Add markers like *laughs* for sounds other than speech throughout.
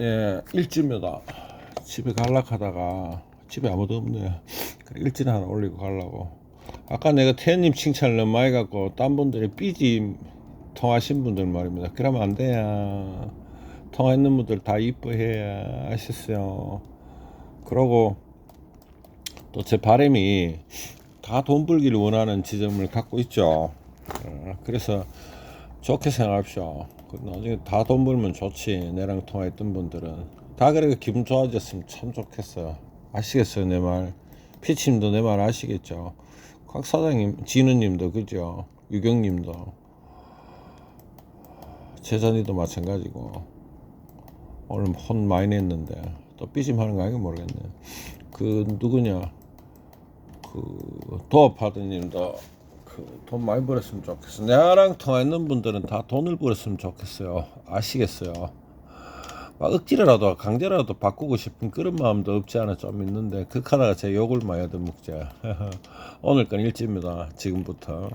예, 일지입니다. 집에 갈락 하다가 집에 아무도 없네요. 그래 일지는 하나 올리고 가려고. 아까 내가 태연님 칭찬을 너무 많이 갖고 딴 분들이 삐지 통하신 분들 말입니다. 그러면 안 돼요. 통화했는 분들 다 이뻐해야 아셨어요. 그러고 또 제 바람이 다 돈 벌기를 원하는 지점을 갖고 있죠. 어, 그래서 좋게 생각합시오. 그 나중에 다돈 벌면 좋지. 내랑 통화했던 분들은 다 그렇게 기분 좋아졌으면 참 좋겠어요. 아시겠어요, 내 말. 피치님도 내 말 아시겠죠. 곽 사장님, 진우님도 그죠. 유경님도 재산이도 마찬가지고 오늘 혼 많이 냈는데 또 삐짐하는 거 아닌가 모르겠네. 그 누구냐? 그 도어파드님도 그 돈 많이 벌었으면 좋겠어. 나랑 통화했는 분들은 다 돈을 벌었으면 좋겠어요. 아시겠어요? 막 억지로라도 강제로라도 바꾸고 싶은 그런 마음도 없지 않아 좀 있는데 극하다가 제 욕을 많이 얻어먹자. *laughs* 오늘 건 일지입니다. 지금부터.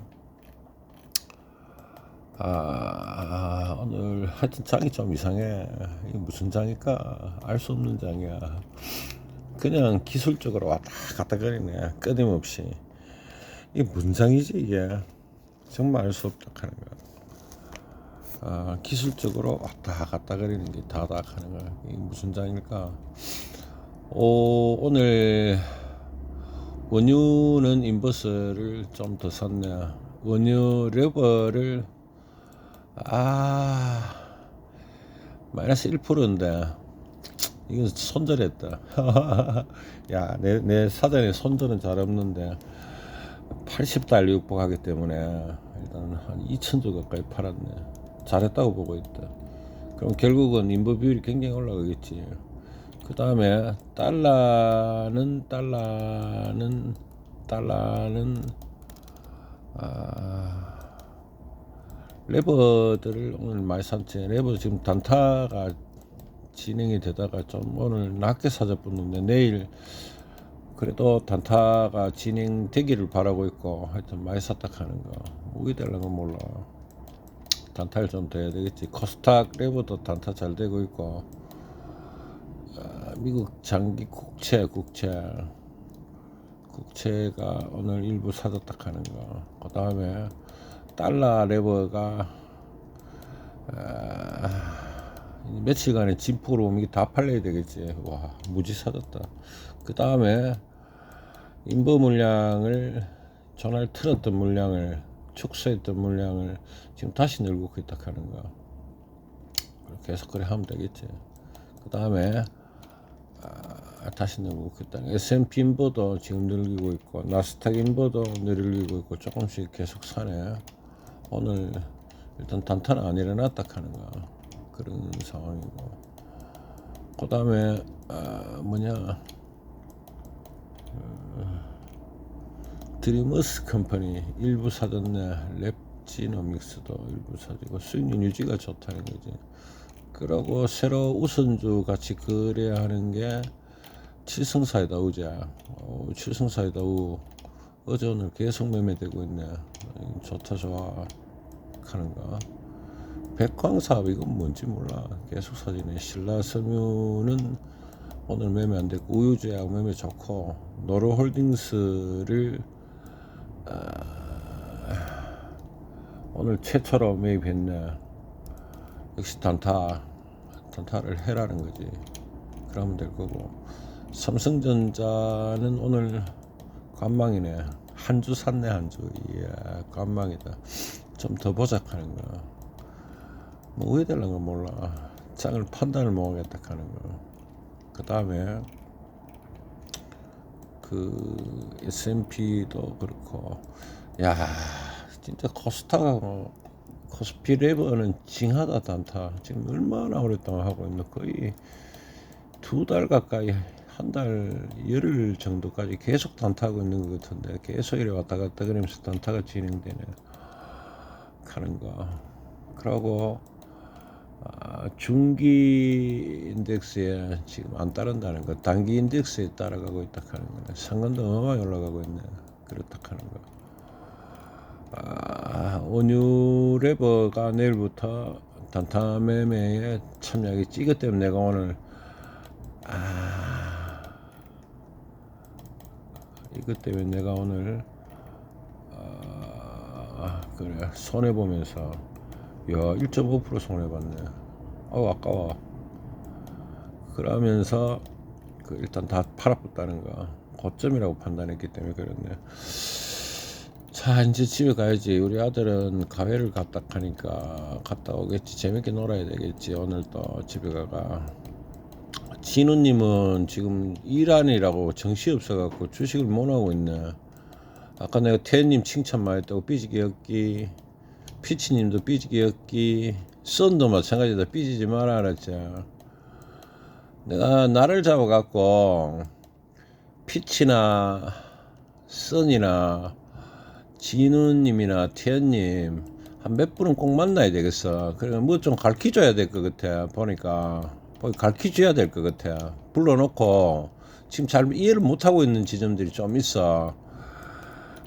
아 오늘 하여튼 장이 좀 이상해. 이게 무슨 장일까? 알 수 없는 장이야. 그냥 기술적으로 왔다 갔다 거리네. 끊임없이. 이게 무슨 장이지 이게? 정말 알 수 없다 하는 거야. 아, 기술적으로 왔다 갔다 거리는 게 다다 하는 거야. 이게 무슨 장일까? 오, 오늘 원유는 인버스를 좀 더 샀네. 원유 레버를 아 마이너스 1%인데 이건 손절했다. *laughs* 야, 내, 내 사전에 손절은 잘 없는데 80달러 육박하기 때문에 일단 한 2천 조 가까이 팔았네. 잘했다고 보고 있다. 그럼 결국은 인버 비율이 굉장히 올라가겠지. 그 다음에 달러는 달러는 달러는 아 레버들을 오늘 많이 샀지. 레버 지금 단타가 진행이 되다가 좀 오늘 낮게 사졌었는데 내일 그래도 단타가 진행되기를 바라고 있고 하여튼 많이 샀다 하는 거. 우기 되려는 건 몰라. 단타를 좀 더 해야 되겠지. 코스닥 레버도 단타 잘 되고 있고. 아, 미국 장기 국채 국채. 국채가 오늘 일부 사졌다 하는 거그 다음에 달러 레버가 아, 며칠간의 진폭으로 오면 다 팔려야 되겠지. 와, 무지 사졌다. 그 다음에 인버 물량을 전화를 틀었던 물량을 축소했던 물량을 지금 다시 늘고 있다 하는 거. 계속 그래 하면 되겠지. 그 다음에 아, 다시 늘고 있다. S&P 인버도 지금 늘리고 있고 나스닥 인버도 늘리고 있고 조금씩 계속 사네. 오늘 일단 단타는 안 일어났다 하는 거 그런 상황이고 그 다음에 아, 뭐냐 드리머스 컴퍼니 일부 사졌네 랩지노믹스도 일부 사지고 수익률 유지가 좋다는 거지. 그러고 새로 우선주 같이 거래하는 게 칠성사이다 우자. 어, 칠성사이다 우 어제 오늘 계속 매매되고 있네. 좋다 좋아 하는가 백광사업 이건 뭔지 몰라. 계속 사진에 신라섬유는 오늘 매매 안 됐고 우유제약 매매 좋고 노르홀딩스를 아, 오늘 최초로 매입했네 역시 단타 단타를 해라는 거지 그러면 될 거고 삼성전자는 오늘 관망이네 한 주 샀네 한 주 이야 관망이다 좀 더 보작하는 거. 뭐 우회되는 건 몰라. 장을 판단을 못 하겠다 하는 거. 그 다음에 그 S&P도 그렇고 야 진짜 코스타가 뭐 코스피 레버는 징하다 단타 지금 얼마나 오랫동안 하고 있는 거의 두 달 가까이 한 달 열흘 정도까지 계속 단타하고 있는 것 같은데 계속 이래 왔다 갔다 그러면서 단타가 진행되네. 하는 거. 그러고 아, 중기 인덱스에 지금 안 따른다는 거, 단기 인덱스에 따라가고 있다 하는 거네. 상관도 어마어마하게 올라가고 있네. 그렇다 하는 거. 아, 온유 레버가 내일부터 단타 매매에 참여하겠지. 이것 때문에 내가 오늘 아 이것 때문에 내가 오늘 아 그래 손해 보면서 야 1.5% 손해 봤네. 아우 아까워. 그러면서 그 일단 다 팔아봤다는 거. 고점이라고 판단했기 때문에 그렇네. 자 이제 집에 가야지. 우리 아들은 가회를 갔다 하니까 갔다 오겠지. 재밌게 놀아야 되겠지 오늘 또 집에 가가. 진우님은 지금 일하느라고 정신 없어갖고 주식을 못 하고 있네. 아까 내가 태님 칭찬 많이 했다고 삐지기 였기 피치님도 삐지기 였기 썬도 마찬가지다 삐지지 마라 알았지 내가 나를 잡아갖고 피치나 썬이나 진우님이나 태연님 한 몇 분은 꼭 만나야 되겠어. 그래 뭐좀 가르쳐줘야 될 것 같아. 보니까 가르쳐줘야 될 것 같아. 불러놓고 지금 잘 이해를 못하고 있는 지점들이 좀 있어.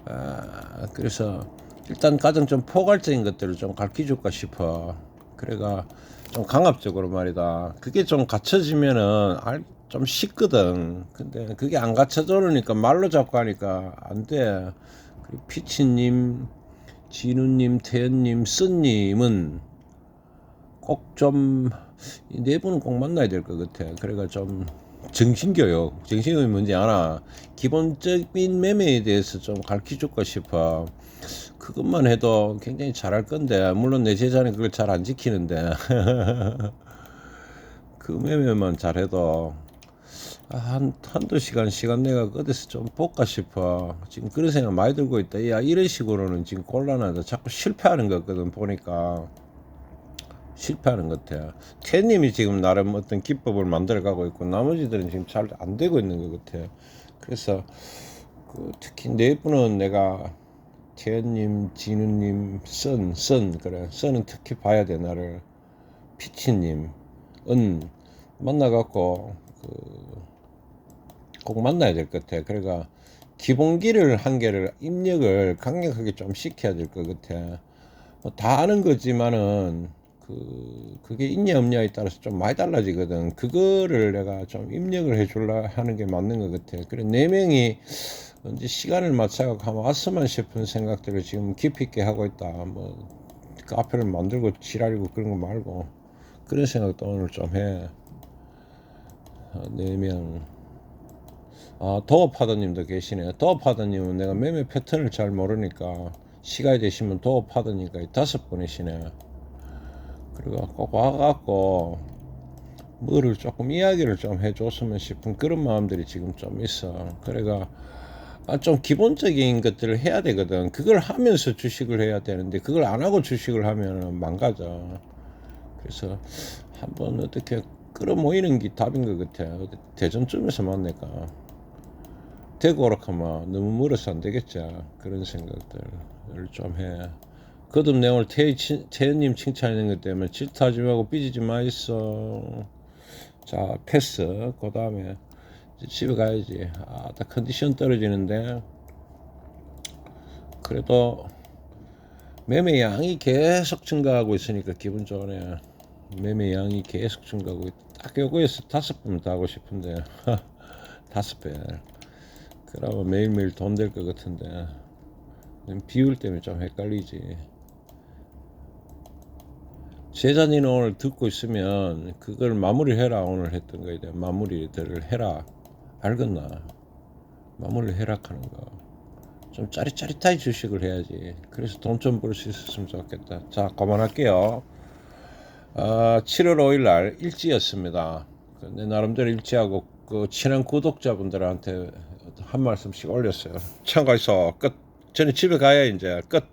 아, 그래서 일단 가장 좀 포괄적인 것들을 좀 가르쳐줄까 싶어. 그래가 좀 강압적으로 말이다. 그게 좀 갖춰지면은 알, 좀 쉽거든. 근데 그게 안 갖춰져니까 말로 잡고 하니까 안 돼. 그리고 피치님, 진우님, 태연님, 쓴님은 꼭좀이네 분은 꼭 만나야 될 것 같아. 그래가 좀 정신교육, 정신교육이 뭔지 알아. 기본적인 매매에 대해서 좀 가르쳐 줄까 싶어. 그것만 해도 굉장히 잘할 건데, 물론 내 제자는 그걸 잘 안 지키는데, *laughs* 그 매매만 잘해도 아, 한, 한두 시간 시간 내가 어디서 좀 볼까 싶어. 지금 그런 생각 많이 들고 있다. 야, 이런 식으로는 지금 곤란하다. 자꾸 실패하는 것 같거든, 보니까. 실패하는 것 같아. 태님이 지금 나름 어떤 기법을 만들어 가고 있고, 나머지들은 지금 잘 안 되고 있는 것 같아. 그래서, 그 특히 네 분은 내가 태연님, 진우님, 선, 선, 그래. 선은 특히 봐야 돼, 나를. 피치님, 은, 만나갖고, 그, 꼭 만나야 될 것 같아. 그러니까 기본기를 한 개를 입력을 강력하게 좀 시켜야 될 것 같아. 뭐 다 아는 거지만은 그 그게 있냐 없냐에 따라서 좀 많이 달라지거든. 그거를 내가 좀 입력을 해줄라 하는 게 맞는 것 같아. 그래 네 명이 언제 시간을 맞춰서 가면 왔으면 싶은 생각들을 지금 깊이 있게 하고 있다. 뭐 카페를 만들고 지랄이고 그런 거 말고 그런 생각도 오늘 좀 해. 네 명. 아, 도어파더님도 계시네요. 도어파더님은 내가 매매 패턴을 잘 모르니까 시간이 되시면 도어파더니까 다섯 분이시네. 그리고 꼭 와갖고 뭐를 조금 이야기를 좀 해줬으면 싶은 그런 마음들이 지금 좀 있어. 그래가 아, 좀 기본적인 것들을 해야 되거든. 그걸 하면서 주식을 해야 되는데 그걸 안 하고 주식을 하면 망가져. 그래서 한번 어떻게 끌어모이는 게 답인 것 같아. 대전쯤에서 만날까. 대구 오락하면 너무 멀어서 안 되겠죠. 그런 생각들을 좀 해. 거듭 내 오늘 태, 태연님 칭찬하는 것 때문에 질투하지 말고 삐지지 마 있어. 자, 패스. 그 다음에 집에 가야지. 아, 딱 컨디션 떨어지는데. 그래도 매매 양이 계속 증가하고 있으니까 기분 좋네. 매매 양이 계속 증가하고. 딱 요거에서 다섯 번더 하고 싶은데. *laughs* 다섯 배. 그러면 매일매일 돈 될 것 같은데 비율 때문에 좀 헷갈리지 제자님은 오늘 듣고 있으면 그걸 마무리해라 오늘 했던 거에 대한 마무리들을 해라 알겠나 마무리 해락하는 거 좀 짜릿짜릿하게 주식을 해야지 그래서 돈 좀 벌 수 있었으면 좋겠다 자 그만할게요 아, 7월 5일 날 일지였습니다 내 나름대로 일지하고 그 친한 구독자분들한테 한 말씀씩 올렸어요. 참가해서 끝. 저는 집에 가야 이제 끝.